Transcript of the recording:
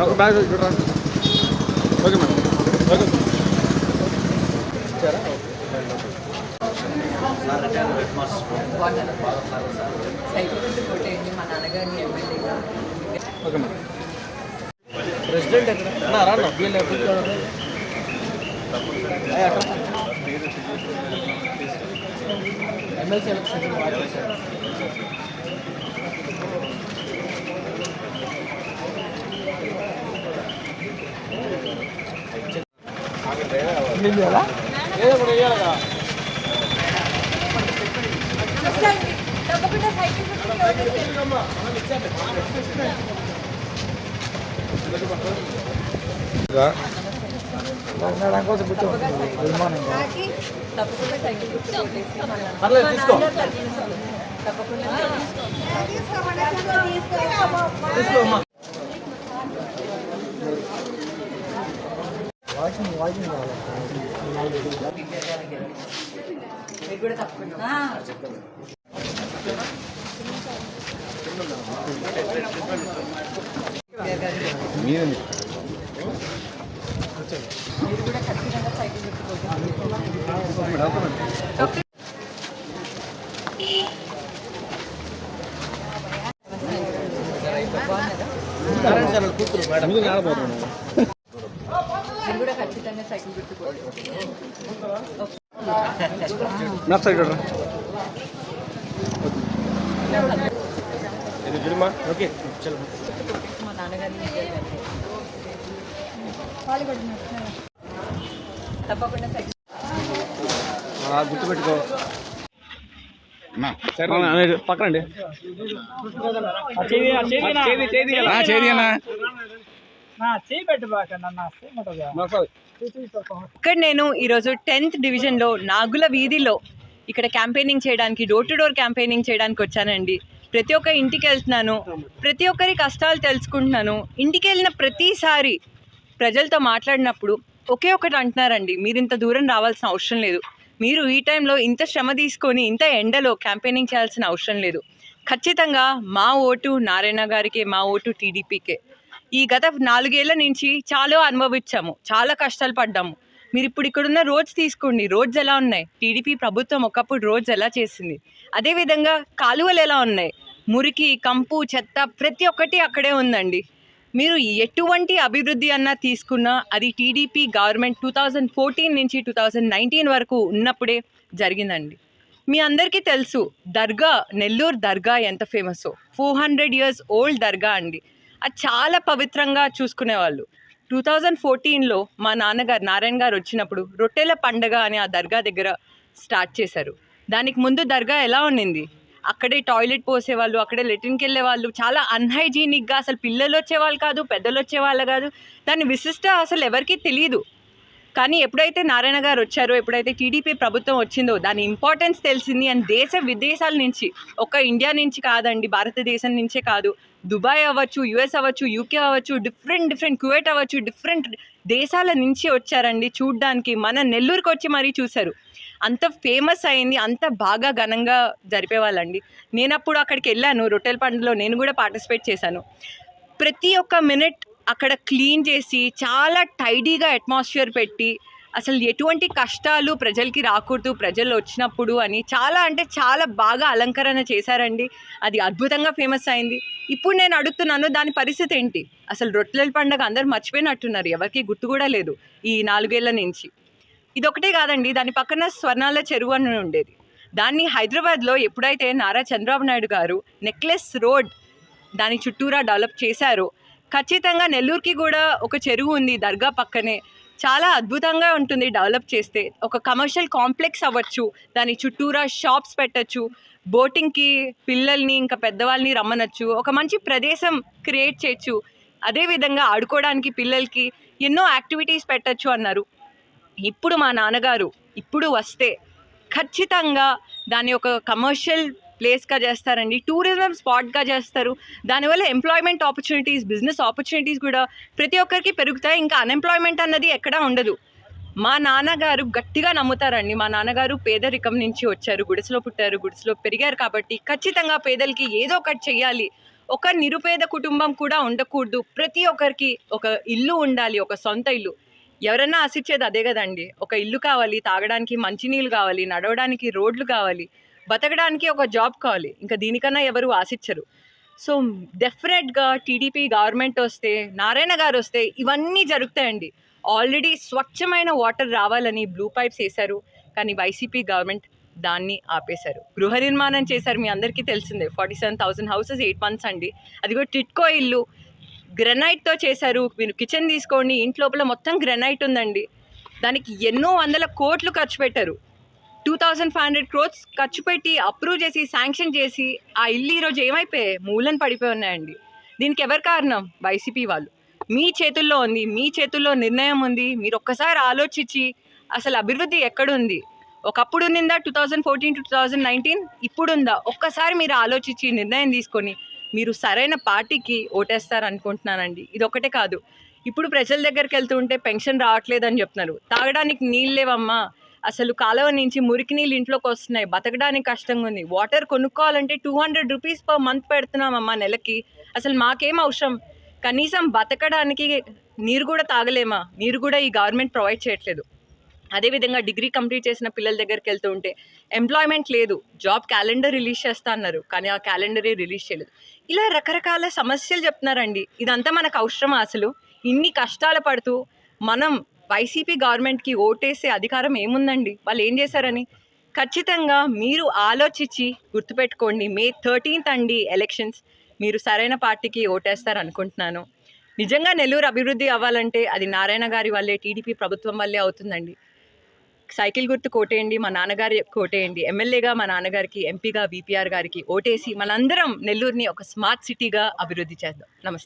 ఒక బ్యాగ్ చూడరా okay madam. Okay cycle గుర్తు కొట్టేయండి మా నాన్నగారిని ఎమ్మెల్యేగా ఓకే మేడం. ప్రెసిడెంట్ ఎక్కడ? అన్నా రా అన్న. BL MLC election. ఏదో ఒకటి వేయాలి కదా తప్పకుండా సైకిల్ గుర్తు కొట్టేయండి. నాకి తప్పకుండా సైకిల్ గుర్తు కొట్టేసి మా నాన్న- పర్లేదు, మా తీసుకో. నాన్నగారు తగ్గించాలి. తప్పకుండా తీసుకో అమ్మా మీరు కూడా తప్పకుండా మీరు కూడా ఖచ్చితంగా సైకిల్ గుర్తు కొట్టేసి బాగున్నారా సార్ కూతురు మేడం మీరు ఆడబోతున్నాను మీరు కూడా ఖచ్చితంగా సైకిల్ గుర్తు కొట్టేసి మా నాన్నగారిని తప్పకుండా సైకిల్ గుర్తుపెట్టుకో. పక్కనండి. ఇక్కడ నేను ఈరోజు టెన్త్ డివిజన్లో నాగుల వీధిలో ఇక్కడ క్యాంపెయినింగ్ చేయడానికి డోర్ టు డోర్ క్యాంపెయినింగ్ చేయడానికి వచ్చానండి. ప్రతి ఒక్క ఇంటికి వెళ్తున్నాను. ప్రతి ఒక్కరి కష్టాలు తెలుసుకుంటున్నాను. ఇంటికి వెళ్ళిన ప్రతిసారి ప్రజలతో మాట్లాడినప్పుడు ఒకే ఒకటి అంటున్నారండి మీరు ఇంత దూరం రావాల్సిన అవసరం లేదు. మీరు ఈ టైంలో ఇంత శ్రమ తీసుకొని ఇంత ఎండలో క్యాంపెయినింగ్ చేయాల్సిన అవసరం లేదు. ఖచ్చితంగా మా ఓటు నారాయణ గారికి మా ఓటు టీడీపీకే. ఈ గత నాలుగేళ్ళ నుంచి చాలా అనుభవించాము. చాలా కష్టాలు పడ్డాము. మీరు ఇప్పుడు ఇక్కడున్న రోడ్స్ తీసుకోండి. రోడ్స్ ఎలా ఉన్నాయి? టీడీపీ ప్రభుత్వం ఒకప్పుడు రోడ్స్ ఎలా చేసింది? అదేవిధంగా కాలువలు ఎలా ఉన్నాయి? మురికి కంపు చెత్త ప్రతి ఒక్కటి అక్కడే ఉందండి. మీరు ఎటువంటి అభివృద్ధి అన్నా తీసుకున్నా అది TDP government two thousand fourteen నుంచి టూ థౌజండ్ నైన్టీన్ వరకు ఉన్నప్పుడే జరిగిందండి. మీ అందరికీ తెలుసు దర్గా నెల్లూరు దర్గా ఎంత famous. Four hundred years old దర్గా అండి. అది చాలా పవిత్రంగా చూసుకునేవాళ్ళు. టూ థౌజండ్ ఫోర్టీన్లో మా నాన్నగారు నారాయణ గారు వచ్చినప్పుడు రొట్టెల పండగ అని ఆ దర్గా దగ్గర స్టార్ట్ చేశారు. దానికి ముందు దర్గా ఎలా ఉండింది? అక్కడే టాయిలెట్ పోసేవాళ్ళు అక్కడే లెట్రిన్కి వెళ్ళే వాళ్ళు చాలా అన్హైజీనిక్గా అసలు పిల్లలు వచ్చేవాళ్ళు కాదు పెద్దలు వచ్చేవాళ్ళు కాదు. దాని విశిష్ట అసలు ఎవరికీ తెలియదు కానీ ఎప్పుడైతే నారాయణ గారు వచ్చారో ఎప్పుడైతే టీడీపీ ప్రభుత్వం వచ్చిందో దాని ఇంపార్టెన్స్ తెలిసింది. అండ్ దేశ విదేశాల నుంచి ఒక ఇండియా నుంచి కాదండి భారతదేశం నుంచే కాదు. దుబాయ్ అవ్వచ్చు యుఎస్ అవ్వచ్చు యూకే అవ్వచ్చు డిఫరెంట్ డిఫరెంట్ కువైట్ అవ్వచ్చు డిఫరెంట్ దేశాల నుంచి వచ్చారండి. చూడ్డానికి మన నెల్లూరుకి వచ్చి మరీ చూశారు. అంత ఫేమస్ అయింది అంత బాగా ఘనంగా జరిపేవాళ్ళండి. నేను అప్పుడు అక్కడికి వెళ్ళాను రొట్టెల పండుగలో నేను కూడా పార్టిసిపేట్ చేశాను. ప్రతి ఒక్క మినిట్ అక్కడ క్లీన్ చేసి చాలా టైడీగా అట్మాస్ఫియర్ పెట్టి అసలు ఎటువంటి కష్టాలు ప్రజలకి రాకూడదు ప్రజలు వచ్చినప్పుడు అని చాలా అంటే చాలా బాగా అలంకరణ చేశారండి. అది అద్భుతంగా ఫేమస్ అయింది. ఇప్పుడు నేను అడుగుతున్నాను దాని పరిస్థితి ఏంటి? అసలు రొట్టెల పండుగ అందరు మర్చిపోయినట్టున్నారు. ఎవరికి గుర్తు కూడా లేదు ఈ నాలుగేళ్ళ నుంచి. ఇదొకటే కాదండి దాని పక్కన స్వర్ణాల చెరువు అని ఉండేది. దాన్ని హైదరాబాద్లో ఎప్పుడైతే నారా చంద్రబాబు నాయుడు గారు నెక్లెస్ రోడ్ దాని చుట్టూరా డెవలప్ చేశారో ఖచ్చితంగా నెల్లూరుకి కూడా ఒక చెరువు ఉంది దర్గా పక్కనే. చాలా అద్భుతంగా ఉంటుంది డెవలప్ చేస్తే. ఒక కమర్షియల్ కాంప్లెక్స్ అవ్వచ్చు దాని చుట్టూరా షాప్స్ పెట్టచ్చు బోటింగ్కి పిల్లల్ని ఇంకా పెద్దవాళ్ళని రమ్మనొచ్చు ఒక మంచి ప్రదేశం క్రియేట్ చేయొచ్చు. అదేవిధంగా ఆడుకోవడానికి పిల్లలకి ఎన్నో యాక్టివిటీస్ పెట్టచ్చు అన్నారు. ఇప్పుడు మా నాన్నగారు ఇప్పుడు వస్తే ఖచ్చితంగా దాని ఒక కమర్షియల్ ప్లేస్గా చేస్తారండి. టూరిజం స్పాట్గా చేస్తారు. దానివల్ల ఎంప్లాయ్మెంట్ ఆపర్చునిటీస్ బిజినెస్ ఆపర్చునిటీస్ కూడా ప్రతి ఒక్కరికి పెరుగుతాయి. ఇంకా అన్ఎంప్లాయ్మెంట్ అన్నది ఎక్కడా ఉండదు. మా నాన్నగారు గట్టిగా నమ్ముతారండి. మా నాన్నగారు పేదరికం నుంచి వచ్చారు. గుడిసెలో పుట్టారు. గుడిసెలో పెరిగారు కాబట్టి ఖచ్చితంగా పేదలకి ఏదో ఒకటి చెయ్యాలి. ఒక నిరుపేద కుటుంబం కూడా ఉండకూడదు. ప్రతి ఒక్కరికి ఒక ఇల్లు ఉండాలి. ఒక సొంత ఇల్లు. ఎవరన్నా ఆశించేది అదే కదండి. ఒక ఇల్లు కావాలి తాగడానికి మంచినీళ్ళు కావాలి నడవడానికి రోడ్లు కావాలి. బతకడానికి ఒక జాబ్ కావాలి. ఇంకా దీనికన్నా ఎవరు ఆశించరు. సో డెఫినెట్గా టీడీపీ గవర్నమెంట్ వస్తే నారాయణ గారు వస్తే ఇవన్నీ జరుగుతాయండి. ఆల్రెడీ స్వచ్ఛమైన వాటర్ రావాలని బ్లూ పైప్స్ వేశారు. కానీ వైసీపీ గవర్నమెంట్ దాన్ని ఆపేశారు. గృహ నిర్మాణం చేశారు. మీ అందరికీ తెలిసిందే. Forty seven thousand houses eight months అండి. అది కూడా టిట్కో ఇల్లు. గ్రెనైట్తో చేశారు. మీరు కిచెన్ తీసుకోండి. ఇంట్లోపల మొత్తం గ్రెనైట్ ఉందండి. దానికి ఎన్నో వందల కోట్లు ఖర్చు పెట్టారు. Two thousand five hundred crores ఖర్చు పెట్టి అప్రూవ్ చేసి శాంక్షన్ చేసి ఆ ఇల్లు ఈరోజు ఏమైపోయాయి? మూలన పడిపోయి ఉన్నాయండి. దీనికి ఎవరు కారణం? వైసీపీ వాళ్ళు. మీ చేతుల్లో ఉంది మీ చేతుల్లో నిర్ణయం ఉంది. మీరు ఒక్కసారి ఆలోచించి అసలు అభివృద్ధి ఎక్కడుంది? ఒకప్పుడు ఉందా two thousand fourteen two thousand nineteen ఇప్పుడుందా? ఒక్కసారి మీరు ఆలోచించి నిర్ణయం తీసుకొని మీరు సరైన పార్టీకి ఓటేస్తారు అనుకుంటున్నానండి ఇది ఒకటే కాదు. ఇప్పుడు ప్రజల దగ్గరికి వెళ్తుంటే పెన్షన్ రావట్లేదని చెప్తున్నారు. తాగడానికి నీళ్ళు లేవమ్మా. అసలు కాలువ నుంచి మురికి నీళ్ళు ఇంట్లోకి వస్తున్నాయి. బతకడానికి కష్టంగా ఉంది. వాటర్ కొనుక్కోవాలంటే two hundred rupees per month పెడుతున్నామమ్మా నెలకి. అసలు మాకేం అవసరం? కనీసం బతకడానికి నీరు కూడా తాగలేమా? నీరు కూడా ఈ గవర్నమెంట్ ప్రొవైడ్ చేయట్లేదు. అదేవిధంగా డిగ్రీ కంప్లీట్ చేసిన పిల్లల దగ్గరికి వెళ్తూ ఉంటే ఎంప్లాయ్మెంట్ లేదు. జాబ్ క్యాలెండర్ రిలీజ్ చేస్తా అన్నారు. కానీ ఆ క్యాలెండరే రిలీజ్ చేయలేదు. ఇలా రకరకాల సమస్యలు చెప్తున్నారండి. ఇదంతా మనకు అవసరమా అసలు? ఇన్ని కష్టాలు పడుతూ మనం వైసీపీ గవర్నమెంట్కి ఓటేసే అధికారం ఏముందండి? వాళ్ళు ఏం చేశారని? ఖచ్చితంగా మీరు ఆలోచించి గుర్తుపెట్టుకోండి మే థర్టీన్త్ అండి ఎలక్షన్స్ మీరు సరైన పార్టీకి ఓటేస్తారు అనుకుంటున్నాను నిజంగా నెల్లూరు అభివృద్ధి అవ్వాలంటే అది నారాయణ గారి వల్లే టీడీపీ ప్రభుత్వం వల్లే అవుతుందండి. సైకిల్ గుర్తు కోటేయండి మా నాన్నగారి కోటేయండి. ఎమ్మెల్యేగా మా నాన్నగారికి ఎంపీగా బీపీఆర్ గారికి ఓటేసి మనందరం నెల్లూరుని ఒక స్మార్ట్ సిటీగా అభివృద్ధి చేద్దాం. నమస్తే.